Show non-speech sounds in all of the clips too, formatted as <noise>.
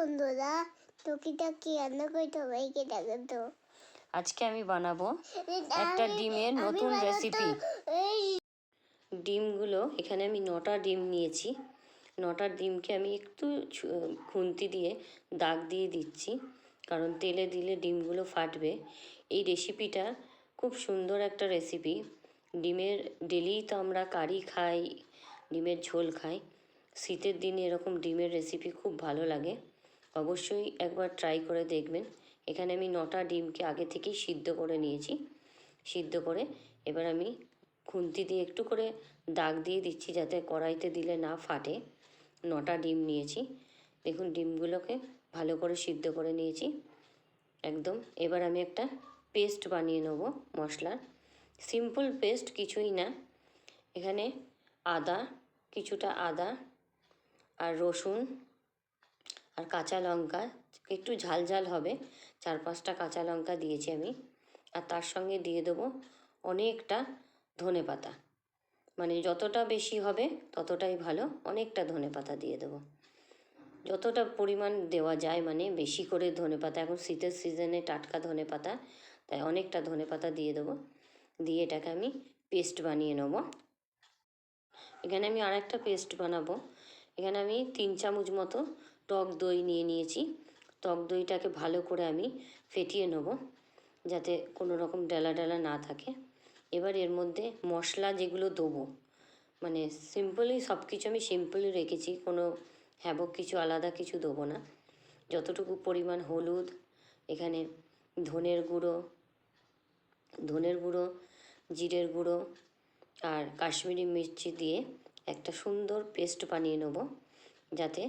বন্ধুরা টুকিটাকি রান্না করে সবাইকে দেখেন তো আজকে আমি বানাবো একটা ডিমের নতুন রেসিপি ডিমগুলো এখানে আমি নটা ডিম নিয়েছি। নটা ডিমকে আমি একটু খুন্তি দিয়ে দাগ দিয়ে দিচ্ছি কারণ তেলে দিলে ডিমগুলো ফাটবে। এই রেসিপিটা খুব সুন্দর একটা রেসিপি ডিমের ডেলি তো আমরা কারি খাই ডিমের ঝোল খাই। শীতের দিনে এরকম ডিমের রেসিপি খুব ভালো লাগে। অবশ্যই একবার ট্রাই করে দেখবেন। এখানে আমি নটা ডিমকে আগে থেকেই সিদ্ধ করে নিয়েছি। সিদ্ধ করে এবার আমি খুন্তি দিয়ে একটু করে দাগ দিয়ে দিচ্ছি যাতে কড়াইতে দিলে না ফাটে। নটা ডিম নিয়েছি। দেখুন ডিমগুলোকে ভালো করে সিদ্ধ করে নিয়েছি। একদম। এবার আমি একটা পেস্ট বানিয়ে নেব মশলার। সিম্পল পেস্ট কিছুই না। এখানে আদা, কিছুটা আদা আর রসুন আর কাঁচা লঙ্কা, একটু ঝাল ঝাল হবে। চার পাঁচটা কাঁচা লঙ্কা দিয়েছি আমি। আর তার সঙ্গে দিয়ে দেবো অনেকটা ধনে পাতা। মানে যতটা বেশি হবে ততটাই ভালো, অনেকটা ধনে পাতা দিয়ে দেবো। যতটা পরিমাণ দেওয়া যায় মানে বেশি করে ধনে পাতা, এখন শীতের সিজনে টাটকা ধনে পাতা, তাই অনেকটা ধনে পাতা দিয়ে দেবো। দিয়ে এটাকে আমি পেস্ট বানিয়ে নেব। এখানে আমি আরেকটা পেস্ট বানাবো। এখানে আমি তিন চামচ মতো টক দই নিয়ে নিয়েছি। টক দইটাকে ভালো করে আমি ফেটিয়ে নেব যাতে কোনো রকম ডালা ডালা না থাকে। এবার এর মধ্যে মশলা যেগুলো দেবো মানে সিম্পলি সব কিছু আমি সিম্পলি রেখেছি, কোনো হ্যাবক কিছু আলাদা কিছু দেবো না। যতটুকু পরিমাণ হলুদ, এখানে ধনের গুঁড়ো ধনের গুঁড়ো, জিরের গুঁড়ো আর কাশ্মীরি মির্চি দিয়ে একটা সুন্দর পেস্ট বানিয়ে নেব যাতে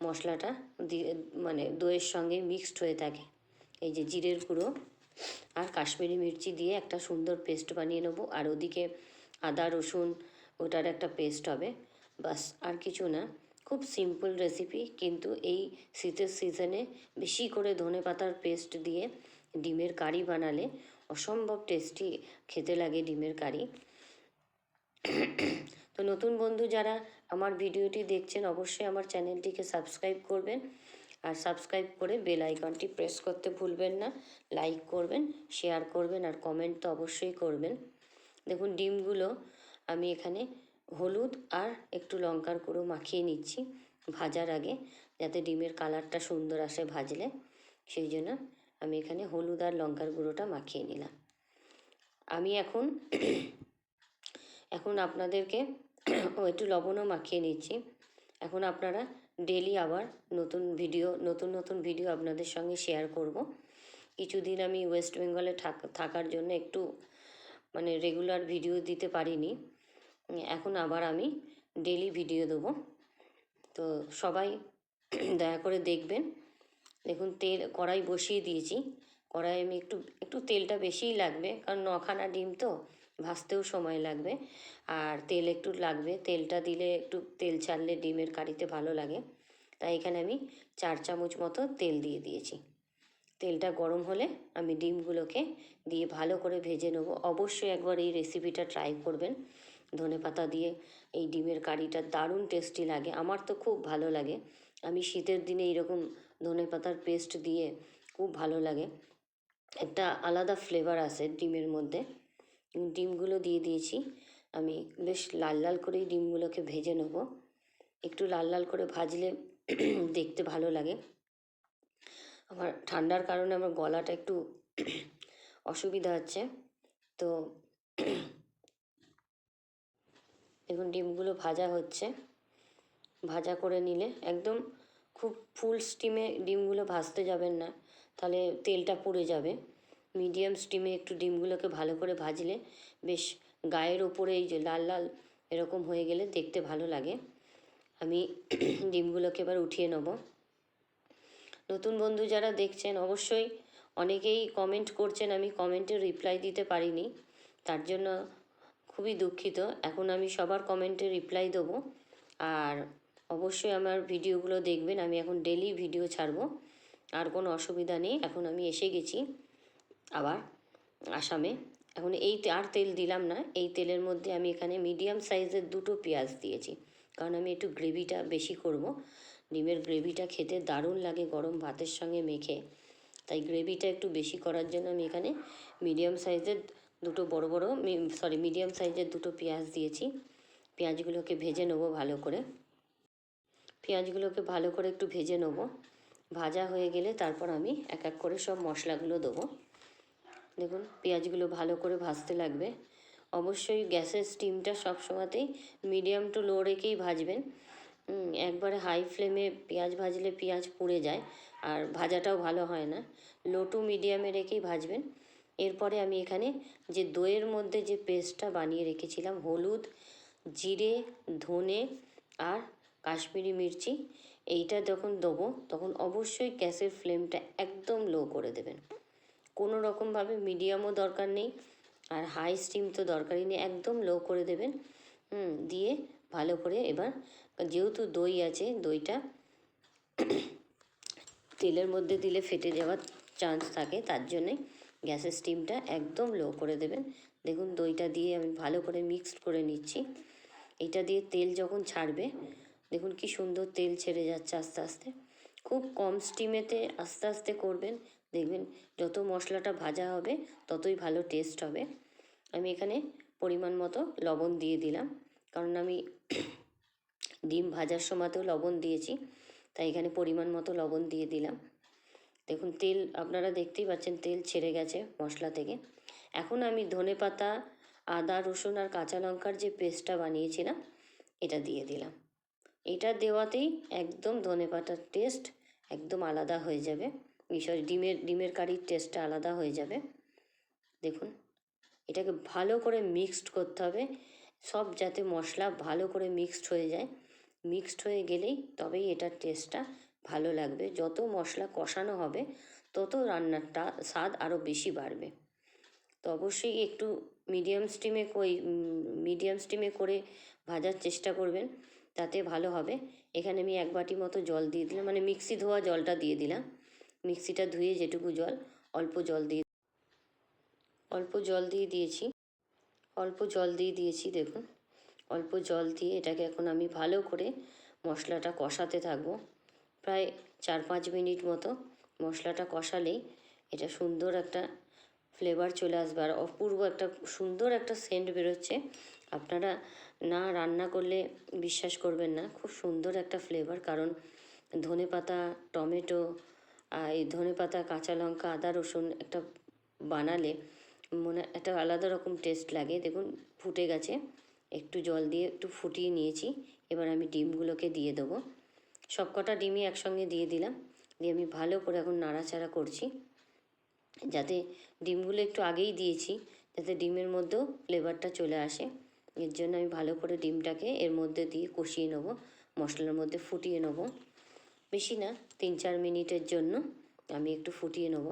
মশলাটা দিয়ে মানে দইয়ের সঙ্গে মিক্সড হয়ে থাকে। এই যে জিরের গুঁড়ো আর কাশ্মীরি মির্চি দিয়ে একটা সুন্দর পেস্ট বানিয়ে নেব। আর ওদিকে আদা, রসুন, ওটার একটা পেস্ট হবে। বাস, আর কিছু না। খুব সিম্পল রেসিপি কিন্তু এই শীতের সিজনে বেশি করে ধনে পাতার পেস্ট দিয়ে ডিমের কারি বানালে অসম্ভব টেস্টি খেতে লাগে ডিমের কারি। তো নতুন বন্ধু যারা আমার ভিডিওটি দেখছেন, অবশ্যই আমার চ্যানেলটিকে সাবস্ক্রাইব করবেন। আর সাবস্ক্রাইব করে বেল আইকনটি প্রেস করতে ভুলবেন না। লাইক করবেন, শেয়ার করবেন আর কমেন্ট তো অবশ্যই করবেন। দেখুন, ডিমগুলো আমি এখানে হলুদ আর একটু লঙ্কার গুঁড়ো মাখিয়ে নিচ্ছি ভাজার আগে, যাতে ডিমের কালারটা সুন্দর আসে ভাজলে। সেই জন্য আমি এখানে হলুদ আর লঙ্কার গুঁড়োটা মাখিয়ে নিলাম। আমি এখন এখন আপনাদেরকে একটু লবণও মাখিয়ে নিচ্ছি। এখন আপনারা ডেলি আবার নতুন ভিডিও নতুন নতুন ভিডিও আপনাদের সঙ্গে শেয়ার করব। কিছুদিন আমি ওয়েস্ট বেঙ্গলে থাক- থাকার জন্য একটু মানে রেগুলার ভিডিও দিতে পারিনি। এখন আবার আমি ডেলি ভিডিও দেবো। তো সবাই দয়া করে দেখবেন। দেখুন তেল, কড়াই বসিয়ে দিয়েছি। কড়াই আমি একটু একটু তেলটা বেশিই লাগবে। কারণ নখানা ডিম তো। ভাজতেও সময় লাগবে। আর তেল একটু লাগবে। তেলটা দিলে একটু তেল ছাড়লে ডিমের কারিতে ভালো লাগে। তাই এখানে আমি চার চামচ মতো তেল দিয়ে দিয়েছি। তেলটা গরম হলে আমি ডিমগুলোকে দিয়ে ভালো করে ভেজে নেব। অবশ্যই একবার এই রেসিপিটা ট্রাই করবেন। ধনে পাতা দিয়ে এই ডিমের কারিটা দারুণ টেস্টি লাগে। আমার তো খুব ভালো লাগে। আমি শীতের দিনে এইরকম ধনে পাতার পেস্ট দিয়ে খুব ভালো লাগে। একটা আলাদা ফ্লেভার আসে ডিমের মধ্যে। ডিমগুলো দিয়ে দিয়েছি। আমি বেশ লাল লাল করেই ডিমগুলোকে ভেজে নেব। একটু লাল লাল করে ভাজলে <clears throat> দেখতে ভালো লাগে। আমার ঠান্ডার কারণে আমার গলাটা একটু <clears throat> অসুবিধা হচ্ছে। তো <clears throat> দেখুন, ডিমগুলো ভাজা হচ্ছে। ভাজা করে নিলে একদম খুব ফুল স্টিমে ডিমগুলো ভাজতে যাবেন না। তাহলে তেলটা পুড়ে যাবে। মিডিয়াম স্টিমে একটু ডিমগুলোকে ভালো করে ভাজলে বেশ গায়ের ওপরে এই যে লাল লাল এরকম হয়ে গেলে দেখতে ভালো লাগে। আমি <clears throat> ডিমগুলোকে এবার উঠিয়ে নেব। নতুন বন্ধু যারা দেখছেন, অবশ্যই অনেকেই কমেন্ট করছেন, আমি কমেন্টে রিপ্লাই দিতে পারিনি। তার জন্য খুবই দুঃখিত। এখন আমি সবার কমেন্টে রিপ্লাই দেবো। আর অবশ্যই আমার ভিডিওগুলো দেখবেন। আমি এখন ডেলি ভিডিও ছাড়বো। আর কোনো অসুবিধা নেই। এখন আমি এসে গেছি। আবার আসামে। এখন এই আর তেল দিলাম না। এই তেলের মধ্যে আমি এখানে মিডিয়াম সাইজের দুটো পেঁয়াজ দিয়েছি। কারণ আমি একটু গ্রেভিটা বেশি করব। ডিমের গ্রেভিটা খেতে দারুণ লাগে গরম ভাতের সঙ্গে মেখে। তাই গ্রেভিটা একটু বেশি করার জন্য আমি এখানে মিডিয়াম সাইজের দুটো বড় বড় সরি মিডিয়াম সাইজের দুটো পেঁয়াজ দিয়েছি। পেঁয়াজগুলোকে ভেজে নেব ভালো করে। পেঁয়াজগুলোকে ভালো করে একটু ভেজে নেব। ভাজা হয়ে গেলে তারপর আমি এক এক করে সব মশলাগুলো দেবো। দেখুন, পেঁয়াজগুলো ভালো করে ভাজতে লাগবে। অবশ্যই গ্যাসের স্টিমটা সব সময়তেই মিডিয়াম টু লো রেখেই ভাজবেন। একবারে হাই ফ্লেমে পেঁয়াজ ভাজলে পেঁয়াজ পুড়ে যায়, আর ভাজাটাও ভালো হয় না। লো টু মিডিয়ামে রেখেই ভাজবেন। এরপরে আমি এখানে যে দইয়ের মধ্যে যে পেস্টটা বানিয়ে রেখেছিলাম, হলুদ, জিরে, ধনে আর কাশ্মীরি মির্চি, এইটা যখন দেবো, তখন অবশ্যই গ্যাসের ফ্লেমটা একদম লো করে দেবেন। কোনো রকমভাবে মিডিয়ামও দরকার নেই আর হাই স্টিম তো দরকারই নেই, একদম লো করে দেবেন। হুম, দিয়ে ভালো করে এবার, যেহেতু দই আছে, দইটা তেলের মধ্যে দিলে ফেটে যাওয়ার চান্স থাকে, তার জন্যে গ্যাসের স্টিমটা একদম লো করে দেবেন। দেখুন, দইটা দিয়ে আমি ভালো করে মিক্সড করে নিচ্ছি। এটা দিয়ে তেল যখন ছাড়বে, দেখুন কি সুন্দর তেল ছেড়ে যাচ্ছে আস্তে আস্তে। খুব কম স্টিমেতে আস্তে আস্তে করবেন দেখবেন যত মশলাটা ভাজা হবে, ততই ভালো টেস্ট হবে। আমি এখানে পরিমাণ মতো লবণ দিয়ে দিলাম। কারণ আমি <clears throat> ডিম ভাজার সময়তেও লবণ দিয়েছি, তাই এখানে পরিমাণ মতো লবণ দিয়ে দিলাম। দেখুন, তেল আপনারা দেখতেই পাচ্ছেন, তেল ছেড়ে গেছে মশলা থেকে। এখন আমি ধনে পাতা, আদা, রসুন আর কাঁচা লঙ্কার যে পেস্টটা বানিয়েছিলাম, এটা দিয়ে দিলাম। এটা দেওয়াতেই একদম ধনে পাতার টেস্ট একদম আলাদা হয়ে যাবে। সরি ডিমের ডিমের কারির টেস্টটা আলাদা হয়ে যাবে। দেখুন, এটাকে ভালো করে মিক্সড করতে হবে। সব যাতে মশলা ভালো করে মিক্সড হয়ে যায়। মিক্সড হয়ে গেলেই তবেই এটার টেস্টটা ভালো লাগবে। যত মশলা কষানো হবে, তত রান্নারটা স্বাদ আরও বেশি বাড়বে। তো অবশ্যই একটু মিডিয়াম স্টিমে ওই মিডিয়াম স্টিমে করে ভাজার চেষ্টা করবেন, তাতে ভালো হবে। এখানে আমি এক বাটি মতো জল দিয়ে দিলাম মানে মিক্সি ধোয়া জলটা দিয়ে দিলাম। মিক্সিটা ধুয়ে যেটুকু জল অল্প জল দিয়ে অল্প জল দিয়ে দিয়েছি। অল্প জল দিয়ে দিয়েছি, দেখুন। অল্প জল দিয়ে এটাকে এখন আমি ভালো করে মশলাটা কষাতে থাকব। প্রায় চার পাঁচ মিনিট মতো মশলাটা কষালেই এটা সুন্দর একটা ফ্লেভার চলে আসবে। আর অপূর্ব একটা সুন্দর একটা সেন্ট বেরোচ্ছে। আপনারা না রান্না করলে বিশ্বাস করবেন না, খুব সুন্দর একটা ফ্লেভার। কারণ ধনে পাতা টমেটো এই ধনে পাতা, কাঁচা লঙ্কা, আদা, রসুন একটা বানালে মনে একটা আলাদা রকম টেস্ট লাগে। দেখুন, ফুটে গেছে। একটু জল দিয়ে একটু ফুটিয়ে নিয়েছি। এবার আমি ডিমগুলোকে দিয়ে দেবো। সব কটা ডিমই একসঙ্গে দিয়ে দিলাম। দিয়ে আমি ভালো করে এখন নাড়াচাড়া করছি। যাতে ডিমগুলো একটু আগেই দিয়েছি, যাতে ডিমের মধ্যেও ফ্লেভারটা চলে আসে। এর জন্য আমি ভালো করে ডিমটাকে এর মধ্যে দিয়ে কষিয়ে নেব। মশলার মধ্যে ফুটিয়ে নেব। বেশি না তিন চার মিনিটের জন্য আমি একটু ফুটিয়ে নেব।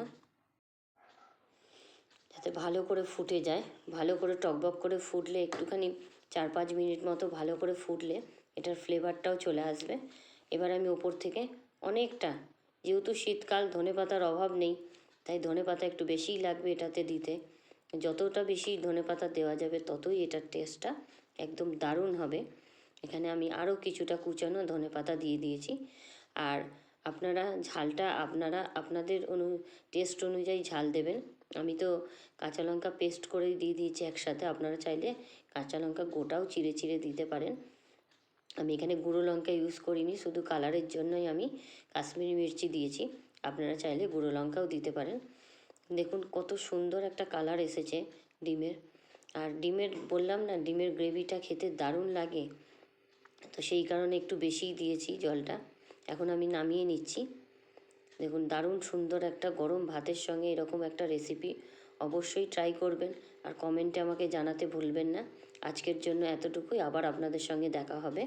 যাতে ভালো করে ফুটে যায়। ভালো করে টকবক করে ফুটলে একটুখানি চার পাঁচ মিনিট মতো ভালো করে ফুটলে এটার ফ্লেভারটাও চলে আসবে। এবার আমি ওপর থেকে অনেকটা, যেহেতু শীতকাল, ধনে পাতার অভাব নেই, তাই ধনে পাতা একটু বেশিই লাগবে এটাতে দিতে। যতটা বেশি ধনে পাতা দেওয়া যাবে, ততই এটার টেস্টটা একদম দারুণ হবে। এখানে আমি আরও কিছুটা কুচানো ধনে পাতা দিয়ে দিয়েছি। আর আপনারা ঝালটা আপনারা, আপনাদের অনু টেস্ট অনুযায়ী ঝাল দেবেন। আমি তো কাঁচা লঙ্কা পেস্ট করেই দিয়ে দিয়েছি একসাথে। আপনারা চাইলে কাঁচা লঙ্কা গোটাও চিড়ে চিড়ে দিতে পারেন। আমি এখানে গুঁড়ো লঙ্কা ইউজ করিনি, শুধু কালারের জন্যই আমি কাশ্মীরি মির্চি দিয়েছি। আপনারা চাইলে গুঁড়ো লঙ্কাও দিতে পারেন। দেখুন কত সুন্দর একটা কালার এসেছে ডিমের। আর ডিমের, বললাম না, ডিমের গ্রেভিটা খেতে দারুণ লাগে। তো সেই কারণে একটু বেশিই দিয়েছি জলটা। এখন আমি নামিয়ে নিচ্ছি। দেখুন, দারুণ সুন্দর একটা গরম ভাতের সঙ্গে এরকম একটা রেসিপি অবশ্যই ট্রাই করবেন। আর কমেন্টে আমাকে জানাতে ভুলবেন না। আজকের জন্য এতটুকুই। আবার আপনাদের সঙ্গে দেখা হবে।